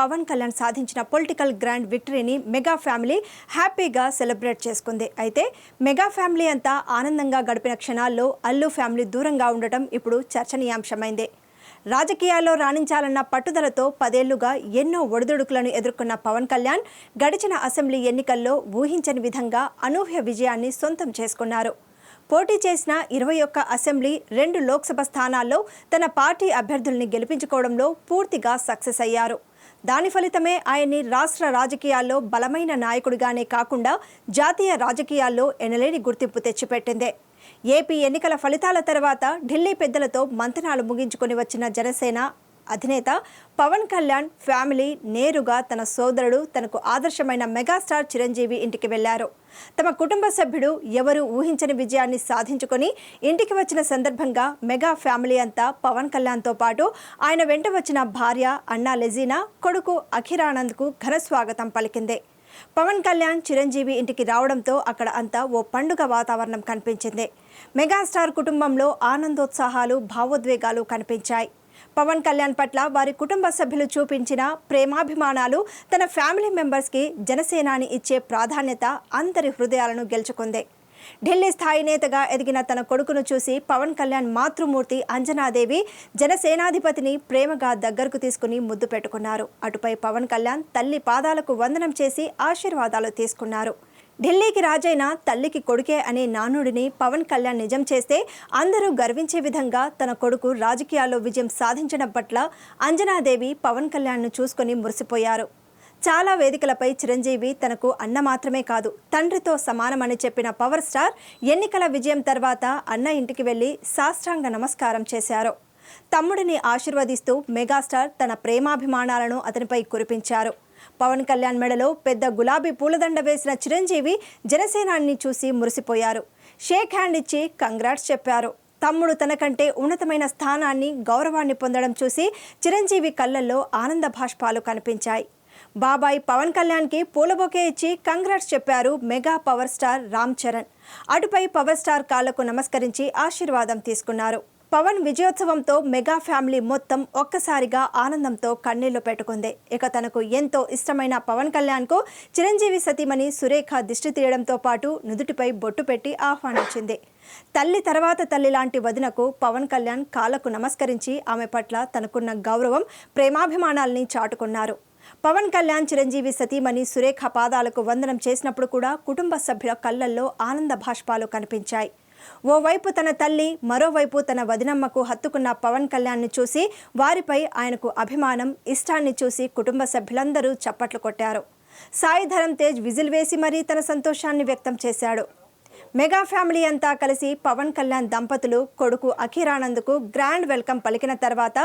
పవన్ కళ్యాణ్ సాధించిన political grand విక్టరీని mega family హ్యాపీగా సెలబ్రేట్ చేసుకుంది. అయితే మెగా ఫ్యామిలీ అంతా ఆనందంగా గడిపిన క్షణాల్లో అల్లు ఫ్యామిలీ దూరంగా ఉండటం ఇప్పుడు చర్చనీయాంశమైంది. రాజకీయాల్లో రాణించాలన్న పట్టుదలతో పదేళ్ళుగా ఎన్నో ఒడిదుడుకులను ఎదుర్కొన్న పవన్ కళ్యాణ్ గడిచిన అసెంబ్లీ ఎన్నికల్లో ఊహించని విధంగా అనూహ్య విజయాన్ని సొంతం చేసుకున్నారు. పోటీ చేసిన ఇరవై ఒక్క అసెంబ్లీ రెండు లోక్సభ స్థానాల్లో తన పార్టీ అభ్యర్థుల్ని గెలిపించుకోవడంలో పూర్తిగా సక్సెస్ అయ్యారు. దాని ఫలితమే ఆయన్ని రాష్ట్ర రాజకీయాల్లో బలమైన నాయకుడిగానే కాకుండా జాతీయ రాజకీయాల్లో ఎనలేని గుర్తింపు తెచ్చిపెట్టిందే. ఏపీ ఎన్నికల ఫలితాల తర్వాత ఢిల్లీ పెద్దలతో మంతనాలు ముగించుకొని వచ్చిన జనసేన అధినేత పవన్ కళ్యాణ్ ఫ్యామిలీ నేరుగా తన సోదరుడు తనకు ఆదర్శమైన మెగాస్టార్ చిరంజీవి ఇంటికి వెళ్ళారు. తమ కుటుంబ సభ్యుడు ఎవరు ఊహించని విజయాన్ని సాధించుకొని ఇంటికి వచ్చిన సందర్భంగా మెగా ఫ్యామిలీ అంతా పవన్ కళ్యాణ్తో పాటు ఆయన వెంట వచ్చిన భార్య అన్నా లెజీనా కొడుకు అఖిరానంద్కు ఘన స్వాగతం పలికింది. పవన్ కళ్యాణ్ చిరంజీవి ఇంటికి రావడంతో అక్కడ అంతా ఓ పండుగ వాతావరణం కనిపించింది. మెగాస్టార్ కుటుంబంలో ఆనందోత్సాహాలు భావోద్వేగాలు కనిపించాయి. పవన్ కళ్యాణ్ పట్ల వారి కుటుంబ సభ్యులు చూపించిన ప్రేమాభిమానాలు తన ఫ్యామిలీ మెంబర్స్కి జనసేనాని ఇచ్చే ప్రాధాన్యత అందరి హృదయాలను గెలుచుకుంది. ఢిల్లీ స్థాయి నేతగా ఎదిగిన తన కొడుకును చూసి పవన్ కళ్యాణ్ మాతృమూర్తి అంజనాదేవి జనసేనాధిపతిని ప్రేమగా దగ్గరకు తీసుకుని ముద్దు పెట్టుకున్నారు. అటుపై పవన్ కళ్యాణ్ తల్లి పాదాలకు వందనం చేసి ఆశీర్వాదాలు తీసుకున్నారు. ఢిల్లీకి రాజైన తల్లికి కొడుకే అనే నానుడిని పవన్ కళ్యాణ్ నిజం చేస్తే అందరూ గర్వించే విధంగా తన కొడుకు రాజకీయాల్లో విజయం సాధించడం పట్ల అంజనాదేవి పవన్ కళ్యాణ్ను చూసుకొని మురిసిపోయారు. చాలా వేదికలపై చిరంజీవి తనకు అన్న మాత్రమే కాదు తండ్రితో సమానమని చెప్పిన పవర్ స్టార్ ఎన్నికల విజయం తర్వాత అన్న ఇంటికి వెళ్ళి సాష్టాంగ నమస్కారం చేశారు. తమ్ముడిని ఆశీర్వదిస్తూ మెగాస్టార్ తన ప్రేమాభిమానాలను అతనిపై కురిపించారు. పవన్ కళ్యాణ్ మెడలో పెద్ద గులాబీ పూలదండ వేసిన చిరంజీవి జనసేనాన్ని చూసి మురిసిపోయారు. షేక్ హ్యాండ్ ఇచ్చి కంగ్రాట్స్ చెప్పారు. తమ్ముడు తనకంటే ఉన్నతమైన స్థానాన్ని గౌరవాన్ని పొందడం చూసి చిరంజీవి కళ్ళల్లో ఆనంద భాష్పాలు కనిపించాయి. బాబాయ్ పవన్ కళ్యాణ్కి పూలబొకే ఇచ్చి కంగ్రాట్స్ చెప్పారు mega power star Ram Charan. అటుపై power star కాళ్ళకు నమస్కరించి ఆశీర్వాదం తీసుకున్నారు. పవన్ విజయోత్సవంతో మెగా ఫ్యామిలీ మొత్తం ఒక్కసారిగా ఆనందంతో కన్నీళ్ళు పెట్టుకుంది. ఇక తనకు ఎంతో ఇష్టమైన పవన్ కళ్యాణ్కు చిరంజీవి సతీమణి సురేఖ దిష్టి తీయడంతో పాటు నుదుటిపై బొట్టు పెట్టి ఆహ్వానించింది. తల్లి తర్వాత తల్లి లాంటి వదినకు పవన్ కళ్యాణ్ కాలకు నమస్కరించి ఆమె పట్ల తనకున్న గౌరవం ప్రేమాభిమానాల్ని చాటుకున్నారు. పవన్ కళ్యాణ్ చిరంజీవి సతీమణి సురేఖ పాదాలకు వందనం చేసినప్పుడు కూడా కుటుంబ సభ్యుల కళ్ళల్లో ఆనంద భాష్పాలు కనిపించాయి. ఓవైపు తన తల్లి మరోవైపు తన వదినమ్మకు హత్తుకున్న పవన్ కళ్యాణ్ను చూసి వారిపై ఆయనకు అభిమానం ఇష్టాన్ని చూసి కుటుంబ సభ్యులందరూ చప్పట్లు కొట్టారు. సాయి ధరం తేజ్ విజిల్ వేసి మరీ తన సంతోషాన్ని వ్యక్తం చేశాడు. మెగా ఫ్యామిలీ అంతా కలిసి పవన్ కళ్యాణ్ దంపతులు కొడుకు అఖిరానంద్కు గ్రాండ్ వెల్కమ్ పలికిన తర్వాత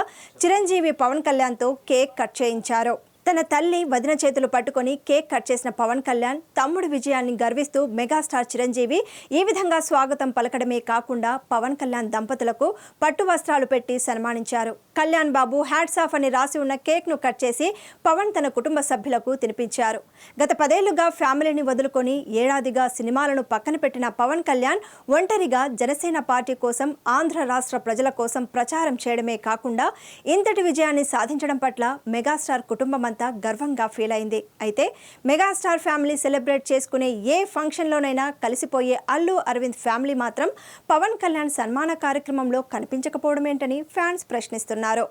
చిరంజీవి పవన్ కళ్యాణ్తో కేక్ కట్ చేయించారు. తన తల్లి వదిన చేతులు పట్టుకొని కేక్ కట్ చేసిన పవన్ కళ్యాణ్ తమ్ముడి విజయాన్ని గర్విస్తూ మెగాస్టార్ చిరంజీవి ఈ విధంగా స్వాగతం పలకడమే కాకుండా పవన్ కళ్యాణ్ దంపతులకు పట్టు వస్త్రాలు పెట్టి సన్మానించారు. కళ్యాణ్ బాబు హ్యాట్స్ ఆఫ్ అని రాసి ఉన్న కేక్ను కట్ చేసి పవన్ తన కుటుంబ సభ్యులకు తినిపించారు. గత పదేళ్ళుగా ఫ్యామిలీని వదులుకొని ఏడాదిగా సినిమాలను పక్కన పెట్టిన పవన్ కళ్యాణ్ ఒంటరిగా జనసేన పార్టీ కోసం ఆంధ్ర రాష్ట్ర ప్రజల కోసం ప్రచారం చేయడమే కాకుండా ఇంతటి విజయాన్ని సాధించడం పట్ల మెగాస్టార్ కుటుంబం అంతా గర్వంగా ఫీల్ అయింది. అయితే మెగాస్టార్ ఫ్యామిలీ సెలబ్రేట్ చేసుకునే ఏ ఫంక్షన్లోనైనా కలిసిపోయే అల్లు అరవింద్ ఫ్యామిలీ మాత్రం పవన్ కళ్యాణ్ సన్మాన కార్యక్రమంలో కనిపించకపోవడమేంటని ఫ్యాన్స్ ప్రశ్నిస్తున్నారు. అన్నారు